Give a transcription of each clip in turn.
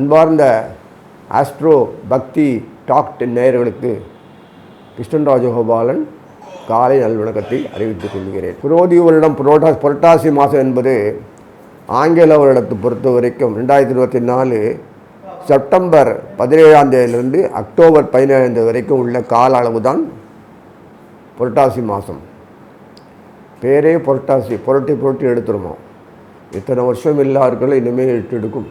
அன்பார்ந்த ஆஸ்ட்ரோ பக்தி டாக்ட் நேயர்களுக்கு கிருஷ்ணன் ராஜகோபாலன் காலை நல்வணக்கத்தை அறிவித்துக் கொள்கிறேன். புரோதி வருடம் புரோட்டா புரட்டாசி மாதம் என்பது ஆங்கில வருடத்தை பொறுத்த வரைக்கும் ரெண்டாயிரத்தி இருபத்தி நாலு செப்டம்பர் பதினேழாம் தேதியிலிருந்து அக்டோபர் பதினேழாம் தேதி வரைக்கும் உள்ள கால அளவு தான் புரட்டாசி மாதம். பேரே புரட்டாசி புரட்டி புரட்டி எடுத்துருமா இத்தனை வருஷம் எல்லாருக்கும் இனிமேல் எடுத்து எடுக்கும்.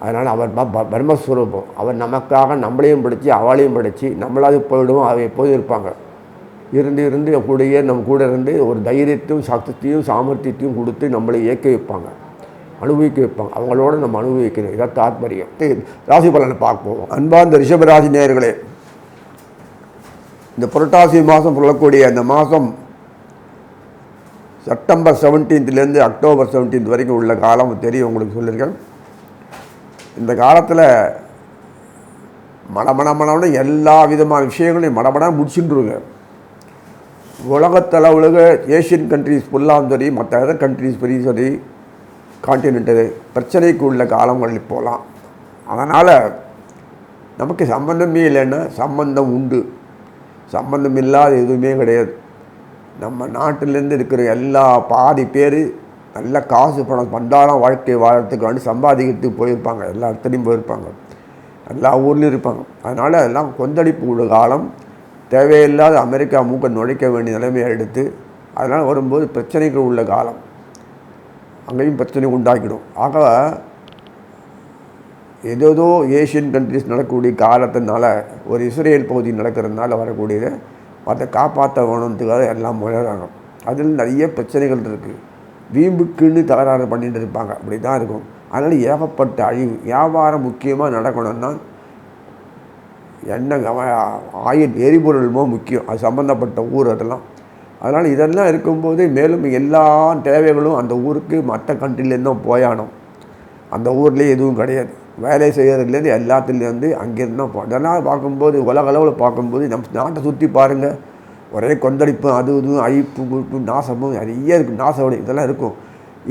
அதனால் அவர் ப- பிரம்மஸ்வரூபம் அவர் நமக்காக நம்மளையும் படித்து அவளையும் படித்து நம்மளாவது போயிடுவோம் அவ எப்போதும் இருப்பாங்க. இருந்து இருந்து கூடயே நம்ம கூட இருந்து ஒரு தைரியத்தையும் சக்தியையும் சாமர்த்தியத்தையும் கொடுத்து நம்மளை இயக்க வைப்பாங்க. அனுபவிக்க வைப்பாங்க. அவங்களோட நம்ம அனுபவிக்கணும். இதான் தாத்பரியம். ராசி பலனை பார்ப்போம். அன்பார்ந்த ரிஷபராசி நேர்களே இந்த புரட்டாசி மாதம் சொல்லக்கூடிய அந்த மாதம் செப்டம்பர் செவன்டீன்த்லேருந்து அக்டோபர் செவன்டீன்த் வரைக்கும் உள்ள காலம் தெரியும் உங்களுக்கு சொல்லியிருக்கேன். இந்த காலத்தில் மடமட மடம்னு எல்லா விதமான விஷயங்களையும் மடமட முடிச்சுட்டுருங்க. உலகத்தளவுலக ஏஷியன் கண்ட்ரிஸ் ஃபுல்லாகவும் சரி மற்ற அதர் கண்ட்ரிஸ் பெரிய சரி கான்டினென்ட்டு பிரச்சனைக்கு உள்ள காலங்களில் போகலாம். அதனால் நமக்கு சம்பந்தமே இல்லைன்னா சம்பந்தம் உண்டு. சம்பந்தம் இல்லாத எதுவுமே கிடையாது. நம்ம நாட்டிலேருந்து இருக்கிற எல்லா பாதி பேர் நல்ல காசு பணம் பண்டாரம் வாழ்க்கை வந்து சம்பாதிக்கிறதுக்கு போயிருப்பாங்க. எல்லா இடத்துலையும் போயிருப்பாங்க. எல்லா ஊர்லேயும் இருப்பாங்க. அதனால் எல்லாம் கொந்தளிப்பு உள்ள காலம். தேவையில்லாத அமெரிக்கா மூக்க நுழைக்க வேண்டிய நிலைமையை எடுத்து அதனால் வரும்போது பிரச்சனைகள் உள்ள காலம். அங்கேயும் பிரச்சனை உண்டாக்கிடும். ஆக ஏதேதோ ஏஷியன் கண்ட்ரிஸ் நடக்கக்கூடிய காலத்தினால ஒரு இஸ்ரேல் பகுதி நடக்கிறதுனால வரக்கூடியதை அதை காப்பாற்ற வேணுன்றதுக்காக எல்லாம் முயறாங்க அதில் நிறைய பிரச்சனைகள் இருக்குது வீம்புக்குன்னு தகராறு பண்ணிட்டு இருப்பாங்க. அப்படி தான் இருக்கும். அதனால் ஏகப்பட்ட அழிவு வியாபாரம் முக்கியமாக நடக்கணும்னா எண்ணெய் ஆயில் எரிபொருளுமோ முக்கியம். அது சம்மந்தப்பட்ட ஊர் அதெல்லாம். அதனால் இதெல்லாம் இருக்கும்போது மேலும் எல்லா தேவைகளும் அந்த ஊருக்கு மற்ற கண்ட்ரிலேருந்தும் போயானோம் அந்த ஊர்லேயே எதுவும் கிடையாது. வேலை செய்கிறதுலேருந்து எல்லாத்துலேருந்து அங்கேருந்து தான் போ அதெல்லாம் பார்க்கும்போது உலகளவில் பார்க்கும்போது நம்ம நாட்டை சுற்றி பாருங்கள் ஒரே கொந்தளிப்பு அது இதுவும் அழிப்பு குறிப்பு நாசமும் நிறைய இருக்கும் நாசவடை இதெல்லாம் இருக்கும்.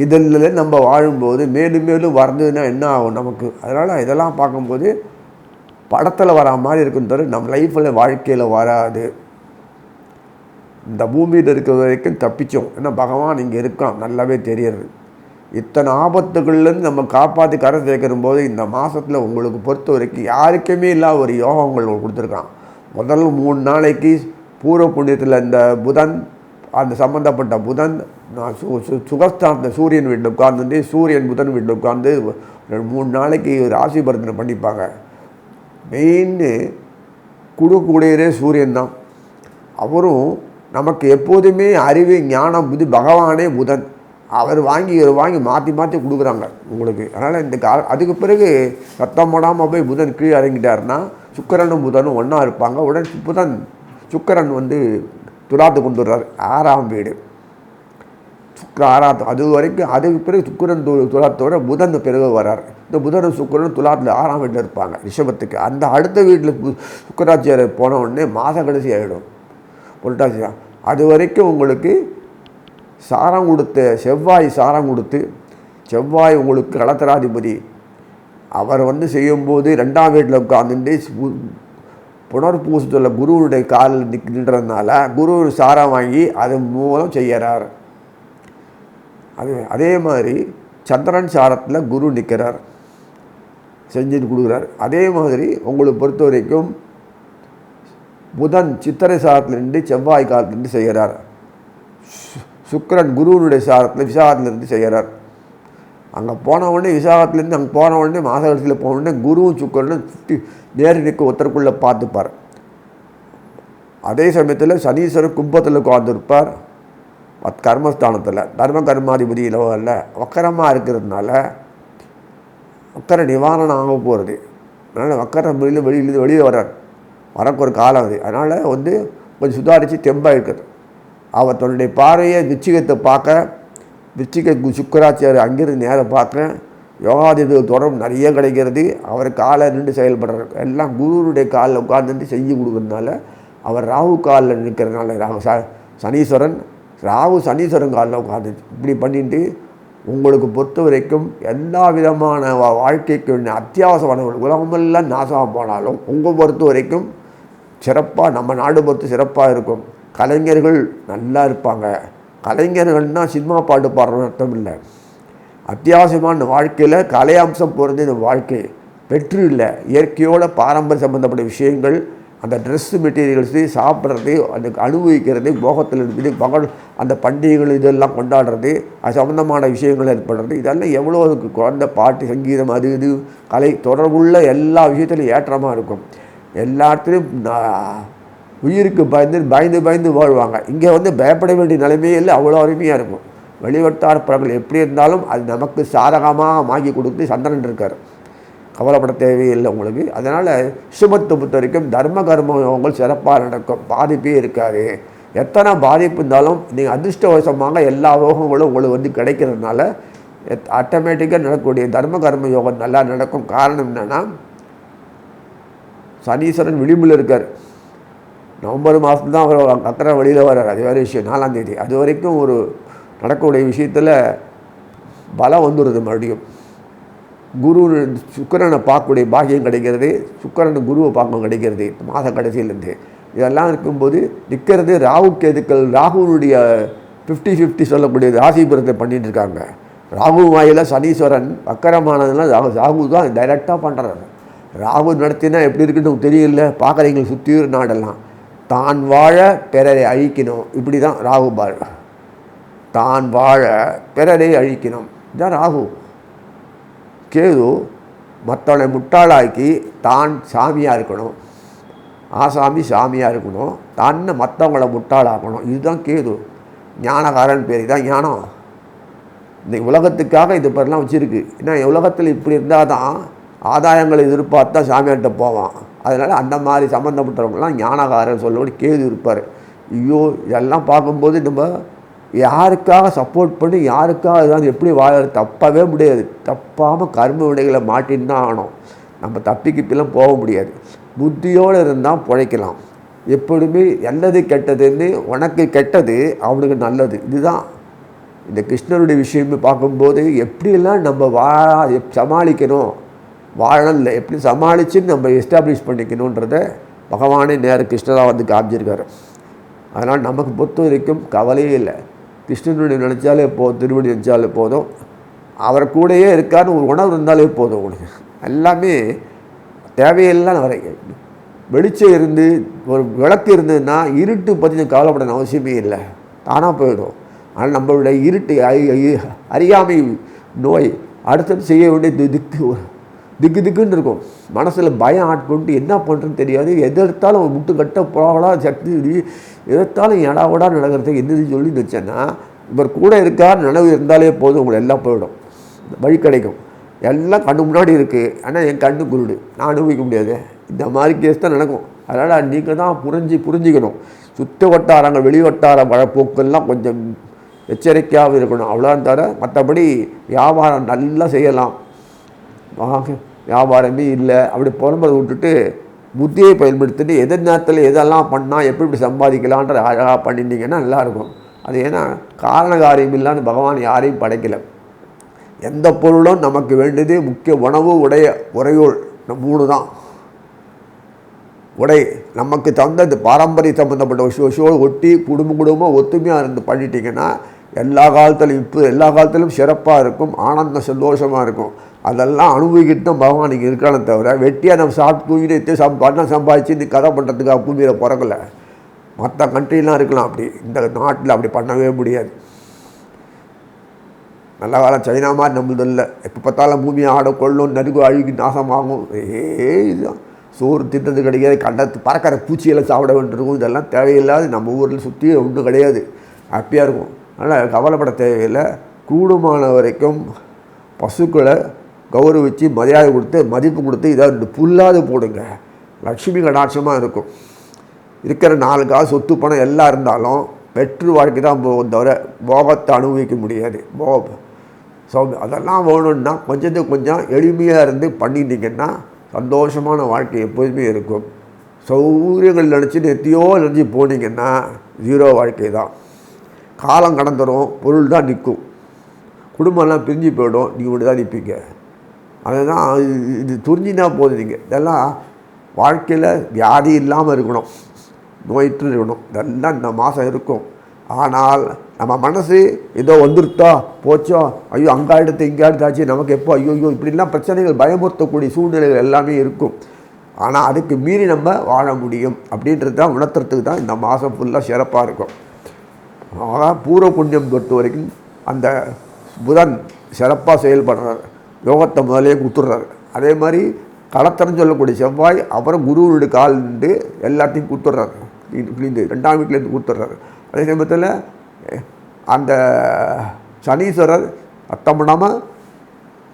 இதில் நம்ம வாழும்போது மேலும் மேலும் வறந்ததுன்னா என்ன ஆகும் நமக்கு? அதனால் இதெல்லாம் பார்க்கும்போது படத்தில் வரா மாதிரி இருக்கும் தவிர நம்ம லைஃப்பில் வாழ்க்கையில் வராது. இந்த பூமியில் இருக்கிற வரைக்கும் தப்பிச்சோம். ஏன்னா பகவான் இங்கே இருக்கான். நல்லாவே தெரியறது இத்தனை ஆபத்துகள்லேருந்து நம்ம காப்பாற்றி கரை சேர்க்கிற போது இந்த மாதத்தில் உங்களுக்கு பொறுத்த வரைக்கும் யாருக்குமே இல்லாத ஒரு யோகம் உங்களுக்கு கொடுத்துருக்கான். முதல் மூணு நாளைக்கு பூர்வ புண்ணியத்தில் இந்த புதன் அந்த சம்மந்தப்பட்ட புதன் நான் சு சு சூரியன் வீட்டில் உட்கார்ந்து சூரியன் புதன் வீட்டில் உட்காந்து ரெண்டு மூணு நாளைக்கு ராசி பரிந்தனை பண்ணிப்பாங்க. மெயின்னு கொடுக்கக்கூடியதே சூரியன் தான். அவரும் நமக்கு எப்போதுமே அறிவு ஞானம் புத்தி பகவானே புதன். அவர் வாங்கி வாங்கி மாற்றி மாற்றி கொடுக்குறாங்க உங்களுக்கு. அதனால் இந்த கால அதுக்கு பிறகு ரத்தம் போடாமல் போய் புதன் கீழே இறங்கிட்டாருன்னா சுக்கிரனும் புதனும் ஒன்றா இருப்பாங்க. உடன் புதன் சுக்கரன் வந்து துலாத்து கொண்டு ஆறாம் வீடு. சுக்கிர ஆறாத்து அது வரைக்கும் அதுக்கு பிறகு சுக்கிரன் து துலாத்தோட புதன் பிறகு வர்றார். இந்த புதனும் சுக்கரனும் துலாத்தில் ஆறாம் வீட்டில் இருப்பாங்க ரிஷபத்துக்கு. அந்த அடுத்த வீட்டில் சுக்கராச்சாரியர் போன உடனே மாத கடைசி ஆகிடும் புரட்டாசி அது வரைக்கும் உங்களுக்கு சாரம் கொடுத்த செவ்வாய் சாரம் கொடுத்து செவ்வாய் உங்களுக்கு களத்திராதிபதி. அவர் வந்து செய்யும்போது ரெண்டாம் வீட்டில் உட்காந்துட்டு புனர்பூசத்தில் குருவுடைய காலில் நிக் நின்றதுனால குரு சாரம் வாங்கி அது மூலம் செய்கிறார். அது அதே மாதிரி சந்திரன் சாரத்தில் குரு நிற்கிறார். செஞ்சுட்டு கொடுக்குறார். அதே மாதிரி உங்களை பொறுத்த வரைக்கும் புதன் சித்திரை சாரத்தில் நின்று செவ்வாய் காலத்திலிருந்து செய்கிறார். சுக்கரன் குருவனுடைய சாரத்தில் விசாரத்திலிருந்து செய்கிறார். அங்கே போன உடனே விசாகத்துலேருந்து அங்கே போன உடனே மாதகத்தில் போன உடனே குருவும் சுக்கரனும் சுற்றி நேர் நிற்க ஒருத்தருக்குள்ளே பார்த்துப்பார். அதே சமயத்தில் சனீஸ்வரர் கும்பத்தில் உட்காந்துருப்பார் கர்மஸ்தானத்தில். தர்ம கர்மாதிபதி இல்ல வக்கரமாக இருக்கிறதுனால வக்கர நிவாரணம் ஆக போகிறது அதனால் வக்கர வெளியில் வெளியில் வெளியில் வர்றார். வரக்கு ஒரு காலம் அது. அதனால் வந்து கொஞ்சம் சுதாரித்து தெம்பாக இருக்குது அவர் தன்னுடைய பார்வையை விச்சிகத்தை பார்க்க விச்சிக சுக்கராச்சாரியர் அங்கிருந்து நேரம் பார்க்குறேன். யோகாதிபதி தொடர்பு நிறைய கிடைக்கிறது. அவர் காலை நின்று செயல்படுறார் எல்லாம் குருவுடைய காலில் உட்கார்ந்துட்டு செஞ்சு கொடுக்குறதுனால அவர் ராகு காலில் நிற்கிறதுனால ராகு ச சனீஸ்வரன் ராகு சனீஸ்வரன் காலில் உட்காந்து இப்படி பண்ணிட்டு உங்களுக்கு பொறுத்த வரைக்கும் எல்லா விதமான வா- வாழ்க்கைக்கு அத்தியாவசியமான உலகமெல்லாம் நாசமாக போனாலும் உங்கள் பொறுத்த வரைக்கும் சிறப்பாக நம்ம நாடு பொறுத்து சிறப்பாக இருக்கும். கலைஞர்கள் நல்லா இருப்பாங்க. கலைஞர்கள்னால் சினிமா பாட்டு பாடுறோம் அர்த்தம் இல்லை. அத்தியாவசியமான வாழ்க்கையில் கலை அம்சம் போகிறது இந்த வாழ்க்கை வெற்றி இல்லை. இயற்கையோட பாரம்பரிய சம்பந்தப்பட்ட விஷயங்கள் அந்த ட்ரெஸ்ஸு மெட்டீரியல்ஸு சாப்பிட்றது அந்த அனுபவிக்கிறது போகத்தில் இருக்குது பகல் அந்த பண்டிகைகள் இதெல்லாம் கொண்டாடுறது அது சம்மந்தமான விஷயங்கள் ஏற்படுறது இதெல்லாம் எவ்வளோ இருக்கு குழந்த பாட்டு சங்கீதம் அது இது கலை தொடர்புள்ள எல்லா விஷயத்துலையும் ஏற்றமாக இருக்கும். எல்லாத்துலேயும் உயிருக்கு பயந்து பயந்து பயந்து வாழ்வாங்க. இங்கே வந்து பயப்பட வேண்டிய நிலைமையே இல்லை. அவ்வளோ அருமையாக இருக்கும். வெளிவட்டார படங்கள் எப்படி இருந்தாலும் அது நமக்கு சாதகமாக வாங்கி கொடுத்து சந்திரன் இருக்கார். கவலைப்பட தேவையில்லை உங்களுக்கு. அதனால் சுபத்தை பொறுத்த வரைக்கும் தர்ம கர்மங்கள் சிறப்பாக நடக்கும். பாதிப்பே இருக்காது. எத்தனை பாதிப்பு இருந்தாலும் நீங்கள் அதிர்ஷ்டவசமாக எல்லா யோகங்களும் உங்களுக்கு வந்து கிடைக்கிறதுனால ஆட்டோமேட்டிக்காக நடக்கக்கூடிய தர்ம கர்ம யோகம் நல்லா நடக்கும். காரணம் என்னென்னா சனீஸ்வரன் விளிம்பில் இருக்கார். நவம்பர் மாதம் தான் அவர் அக்கறை வழியில் வர்றார். அது வேறு விஷயம். நாலாந்தேதி அது வரைக்கும் ஒரு நடக்கக்கூடிய விஷயத்தில் பலம் வந்துடுது மறுபடியும். குரு சுக்கிரனை பார்க்கக்கூடிய பாக்கியம் கிடைக்கிறது. சுக்கரன் குருவை பார்க்க கிடைக்கிறது. மாத கடைசியிலேருந்து. இதெல்லாம் இருக்கும்போது நிற்கிறது ராகு கேதுக்கள் ராகுனுடைய ஃபிஃப்டி ஃபிஃப்டி சொல்லக்கூடிய ராசிபுரத்தை பண்ணிகிட்டு இருக்காங்க. ராகு வாயில் சனீஸ்வரன் வக்கரமானதுலாம் ராகு ராகு தான் டைரெக்டாக பண்ணுறாரு ராகு நடத்தினா எப்படி இருக்குன்னு தெரியல. பார்க்குறீங்க சுற்றியூர் நாடெல்லாம். தான் வாழ பிறரை அழிக்கணும் இப்படி தான் ராகு பால் தான் வாழ பிறரை அழிக்கணும் இதான் ராகு. கேது மற்றவனை முட்டாளாக்கி தான் சாமியாக இருக்கணும். ஆசாமி சாமியாக இருக்கணும். தன்னை மற்றவங்கள முட்டாளாக்கணும். இதுதான் கேது. ஞானகாரன் பேர். தான் ஞானம். இந்த உலகத்துக்காக இது பேரெலாம் வச்சுருக்கு. ஏன்னா உலகத்தில் இப்படி இருந்தால் தான் ஆதாயங்களை தான் சாமியார்கிட்ட போவான். அதனால் அந்த மாதிரி சம்மந்தப்பட்டவங்களாம் ஞானகாரன் சொல்லோடு கேது இருப்பார். ஐயோ இதெல்லாம் பார்க்கும்போது நம்ம யாருக்காக சப்போர்ட் பண்ணி யாருக்காக இதாவது எப்படி வாழறது? தப்பவே முடியாது. தப்பாமல் கர்ம வினைகளை மாட்டின்னு தான் ஆகணும். நம்ம தப்பிக்கிப்பெல்லாம் போக முடியாது. புத்தியோடு இருந்தால் பிழைக்கலாம். எப்பொழுதுமே நல்லது கெட்டதுன்னு உனக்கு கெட்டது அவனுக்கு நல்லது. இதுதான் இந்த கிருஷ்ணருடைய விஷயமே பார்க்கும்போது எப்படியெல்லாம் நம்ம வாழ எப் சமாளிக்கணும் வாழல எப்படி சமாளித்து நம்ம எஸ்டாப்ளிஷ் பண்ணிக்கணுன்றத பகவானே நேர கிருஷ்ணராக வந்து காமிச்சிருக்காரு. அதனால் நமக்கு பொறுத்த வரைக்கும் கவலையே இல்லை. கிருஷ்ணனுடைய நினச்சாலே போதும் திருவடி நினச்சாலே போதும். அவர் கூடயே இருக்காருன்னு ஒரு உணவு இருந்தாலே போதும் உனக்கு. எல்லாமே தேவையெல்லாம் வரை வெளிச்சம் இருந்து ஒரு விளக்கு இருந்ததுன்னா இருட்டு பற்றி கவலைப்பட அவசியமே இல்லை. தானாக போயிடும். ஆனால் நம்மளுடைய இருட்டு அறியாமை நோய் அடுத்தது செய்ய வேண்டிய திக்கு திக்கு திக்குன்னு இருக்கும். மனசில் பயம் ஆட்கொண்டு என்ன பண்ணுறதுன்னு தெரியாது. எதிர்த்தாலும் எடுத்தாலும் முட்டு கட்ட போகலாம் சக்தி எதிர்த்தாலும் எடா ஓடா நடக்கிறதுக்கு என்னது சொல்லி நினச்சேன்னா இவர் கூட இருக்கார் நினைவு இருந்தாலே போதும் உங்களுக்கு எல்லாம் போயிடும். வழி கிடைக்கும். எல்லாம் கண்ணு முன்னாடி இருக்குது ஆனால் என் கண்ணு குருடு. நான் அனுபவிக்க முடியாது. இந்த மாதிரி கேஸ் தான் நடக்கும். அதனால் நீங்கள் தான் புரிஞ்சு புரிஞ்சுக்கணும். சுத்த வட்டாரங்கள் வெளி வட்டார வழப்போக்கெல்லாம் கொஞ்சம் எச்சரிக்கையாக இருக்கணும். அவ்வளோதான் தவிர மற்றபடி வியாபாரம் நல்லா செய்யலாம். வியாபாரமே இல்லை. அப்படி புலம்புறதை விட்டுட்டு புத்தியை பயன்படுத்திட்டு எதிர் நேரத்தில் எதெல்லாம் பண்ணால் எப்படி இப்படி சம்பாதிக்கலான்ற அழகாக பண்ணிட்டீங்கன்னா நல்லாயிருக்கும். அது ஏன்னா காரண காரியம் இல்லாத பகவான் யாரையும் படைக்கலை. எந்த பொருளும் நமக்கு வேண்டியது முக்கிய உணவு உடைய உறையோள் மூணு தான். உடை நமக்கு தந்தது பாரம்பரிய சம்மந்தப்பட்ட விஷயம் விஷயம் ஒட்டி குடும்ப குடும்பம் ஒத்துமையாக இருந்து பண்ணிட்டீங்கன்னா எல்லா காலத்திலும் இப்போ எல்லா காலத்திலும் சிறப்பாக இருக்கும் ஆனந்தம் சந்தோஷமாக இருக்கும். அதெல்லாம் அனுபவிக்கிட்டு தான் பகவான் இங்கே இருக்கானே தவிர வெட்டியாக நம்ம சாப்பிட்டு தூங்கிட்டு சம் பணம் சம்பாதிச்சு இந்த கதை பண்ணுறதுக்காக பூமியில் பிறக்கல. மற்ற கண்ட்ரிலாம் இருக்கலாம் அப்படி. இந்த நாட்டில் அப்படி பண்ணவே முடியாது. நல்ல காலம் சைனா மாதிரி நம்மளது இல்லை. எப்போ பார்த்தாலும் பூமியை ஆட கொள்ளும் நறுக்கு அழுகி நாசமாகும். ஏ இதுதான். சோறு தின்றது கிடைக்காது கண்டத்து பறக்கிற பூச்சியெல்லாம் சாப்பிட வேண்டியிருக்கும். இதெல்லாம் தேவையில்லாது. நம்ம ஊரில் சுற்றி ஒன்றும் கிடையாது. ஹாப்பியாக இருக்கும். அதனால் கவலைப்பட தேவையில்லை. கூடுமான வரைக்கும் பசுக்களை கௌரவிச்சு மரியாதை கொடுத்து மதிப்பு கொடுத்து இதை இந்த புல்லாது போடுங்க. லட்சுமி கடாட்சமாக இருக்கும். இருக்கிற நாலு காசு சொத்து பணம் எல்லாம் இருந்தாலும் வெற்று வாழ்க்கை தான் போகும் தவிர போகத்தை அனுபவிக்க முடியாது. போக ஸோ அதெல்லாம் வேணும்னா கொஞ்சத்துக்கு கொஞ்சம் எளிமையாக இருந்து பண்ணிட்டீங்கன்னா சந்தோஷமான வாழ்க்கை எப்போதுமே இருக்கும். சௌகரியங்கள் நினச்சி நெத்தியோ நினச்சி போனீங்கன்னா ஜீரோ வாழ்க்கை தான். காலம் கடந்துடும் பொருள் தான் நிற்கும். குடும்பம்லாம் பிரிஞ்சு போயிடும் நீங்கள் மட்டும் தான் நிற்பீங்க. அதுதான் இது- துரிஞ்சினா போதும் நீங்கள் இதெல்லாம் வாழ்க்கையில் வியாதி இல்லாமல் இருக்கணும். நோயிற்று இருக்கணும். இதெல்லாம் இந்த மாதம் இருக்கும். ஆனால் நம்ம மனசு ஏதோ வந்துருத்தோ போச்சோ ஐயோ அங்கே எடுத்து இங்கே நமக்கு எப்போ ஐயோ ஐயோ இப்படிலாம் பிரச்சனைகள் பயமுறுத்தக்கூடிய சூழ்நிலைகள் எல்லாமே இருக்கும். ஆனால் அதுக்கு மீறி நம்ம வாழ முடியும். அப்படின்றது தான் உணர்த்துறதுக்கு தான் இந்த மாதம் ஃபுல்லாக சிறப்பாக இருக்கும். ஆனால் பூர்வ புண்ணியம் பொறுத்த வரைக்கும் அந்த புதன் சிறப்பாக செயல்படுறார். யோகத்தை முதலே கொடுத்துட்றாரு அதே மாதிரி களத்திரன்னு சொல்லக்கூடிய செவ்வாய் அப்புறம் குருவனுடைய கால் நின்று எல்லாத்தையும் கொடுத்துட்றாரு இந்த ரெண்டாம் வீட்டிலேருந்து கொடுத்துட்றாரு அதே சமயத்தில் அந்த சனீஸ்வரர் சத்தம் பண்ணாமல்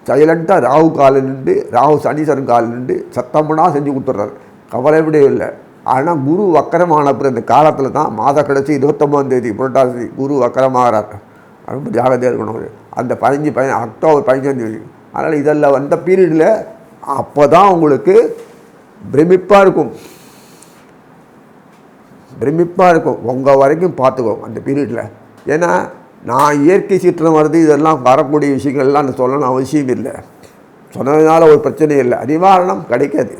சைலண்ட்டாக ராகு காலில் நின்று ராகு சனீஸ்வரன் காலில் நின்று சத்தம் பண்ணால் செஞ்சு கொடுத்துட்றாரு கவலை இல்லை. ஆனால் குரு வக்கரமான அப்புறம் இந்த காலத்தில் தான் மாத கடைசி இருபத்தொம்போந்தேதி புரட்டாசி குரு வக்கரமாகிறார். ரொம்ப ஜாகிரதையாக இருக்கணும் அந்த பதினஞ்சு பதின அக்டோபர் பதினஞ்சாந்தேதி அதனால் இதெல்லாம் வந்த பீரியடில் அப்போ தான் உங்களுக்கு பிரமிப்பாக இருக்கும். பிரமிப்பாக இருக்கும். உங்கள் வரைக்கும் பார்த்துக்கோ அந்த பீரியடில் ஏன்னா நான் இயற்கை சீற்றம் வருது இதெல்லாம் வரக்கூடிய விஷயங்கள்லாம் நான் அவசியம் இல்லை. சொன்னதுனால ஒரு பிரச்சனையும் இல்லை. நிவாரணம் கிடைக்காது.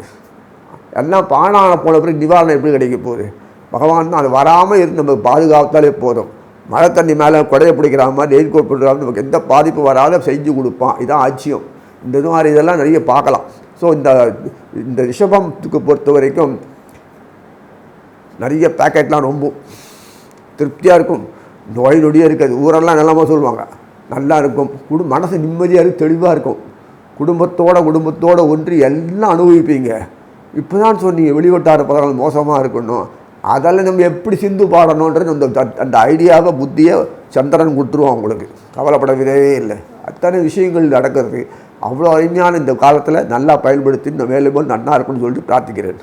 எல்லாம் பானான போன பிறகு நிவாரணம் எப்படி கிடைக்க போகுது? பகவான் தான் அது வராமல் இருந்து நம்ம பாதுகாத்தாலே போதும். மழை தண்ணி மேலே குடையை பிடிக்கிற மாதிரி ரெயின் கோட் பண்ணுற நமக்கு எந்த பாதிப்பு வராத செஞ்சு கொடுப்பான். இதான் ஆட்சியம் இந்த இது மாதிரி இதெல்லாம் நிறைய பார்க்கலாம். ஸோ இந்த இந்த ரிஷபத்துக்கு பொறுத்த வரைக்கும் நிறைய பேக்கெட்லாம் ரொம்ப திருப்தியாக இருக்கும். நோய் நொடியாக இருக்காது. ஊரெல்லாம் நல்லமாக சொல்லுவாங்க. நல்லா இருக்கும். குடும் மனசு நிம்மதியாக இருக்கும் தெளிவாக இருக்கும். குடும்பத்தோட குடும்பத்தோட ஒன்றி எல்லாம் அனுபவிப்பீங்க. இப்போ தான் சொன்னீங்க வெளிவட்டார பதங்கள் மோசமாக இருக்கணும். அதெல்லாம் நம்ம எப்படி சிந்து பாடணுன்றது அந்த அந்த ஐடியாவை புத்தியை சந்திரன் கொடுத்துருவோம் அவங்களுக்கு கவலைப்படவே இல்லை. அத்தனை விஷயங்கள் நடக்கிறது. அவ்வளோ அருமையான இந்த காலத்தில் நல்லா பயன்படுத்தி இந்த வேலைபோல் நல்லா இருக்குன்னு சொல்லிட்டு பிரார்த்திக்கிறேன்.